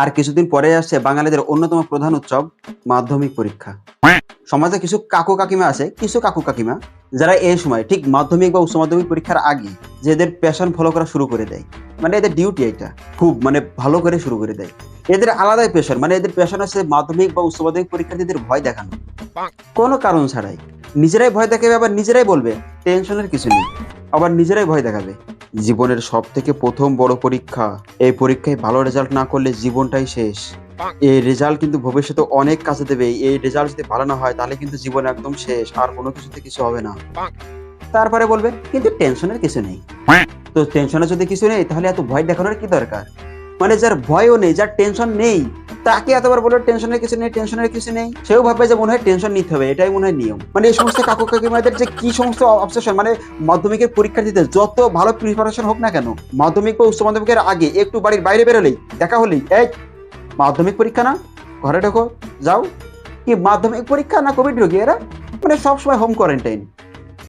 আর কিছুদিন পরে আসছে বাঙালিদের অন্যতম প্রধান উৎসব, মাধ্যমিক পরীক্ষা। সমাজে কিছু কাকু কাকিমা আছে, কিছু কাকু কাকিমা, যারা এই সময় ঠিক মাধ্যমিক বা উচ্চ মাধ্যমিক পরীক্ষার আগে যে এদের প্যাশন ফলো করা শুরু করে দেয়। মানে এদের ডিউটি এটা খুব মানে ভালো করে শুরু করে দেয়। এদের আলাদাই পেশন মানে এদের পেশন আছে মাধ্যমিক বা উচ্চ মাধ্যমিক পরীক্ষার্থীদের ভয় দেখানো। কোনো কারণ ছাড়াই। নিজেরাই ভয় দেখাবে, আবার নিজেরাই বলবে টেনশনের কিছু নেই। আবার নিজেরাই ভয় দেখাবে। জীবনের সব থেকে প্রথম বড় পরীক্ষা। এই পরীক্ষায় ভালো রেজাল্ট না করলে জীবনটাই শেষ। এই রেজাল্ট কিন্তু ভবিষ্যতে অনেক কাজে দেবে। এই রেজাল্ট যদি ভালো না হয়, তাহলে কিন্তু জীবন একদম শেষ। আর কোনো কিছুতে কিছু হবে না। তারপরে বলবে, কিন্তু টেনশনের কিছু নেই। তো টেনশনের যদি কিছু নেই, তাহলে এত ভয় দেখানোর কি দরকার? মানে যার ভয়ও নেই, যার টেনশন নেই তাকে এতবার বলে টেনশনের কিছু নেই, টেনশনের কিছু নেই। সেও ভাববে যে মনে হয় টেনশন নিতে হবে, এটাই মনে হয় নিয়ম। মানে এই সমস্ত কাকু কাকিমাদের যে কি সমস্ত অবসেশন মানে মাধ্যমিকের পরীক্ষার্থীদের যত ভালো প্রিপারেশন হোক না কেন, মাধ্যমিক বা উচ্চ মাধ্যমিকের আগে একটু বাড়ির বাইরে বেরোলেই, দেখা হলেই, এই, মাধ্যমিক পরীক্ষা না, ঘরে ঢোকো, যাও। কি মাধ্যমিক পরীক্ষা না কোভিড রোগী এরা? মানে সবসময় হোম কোয়ারেন্টাইন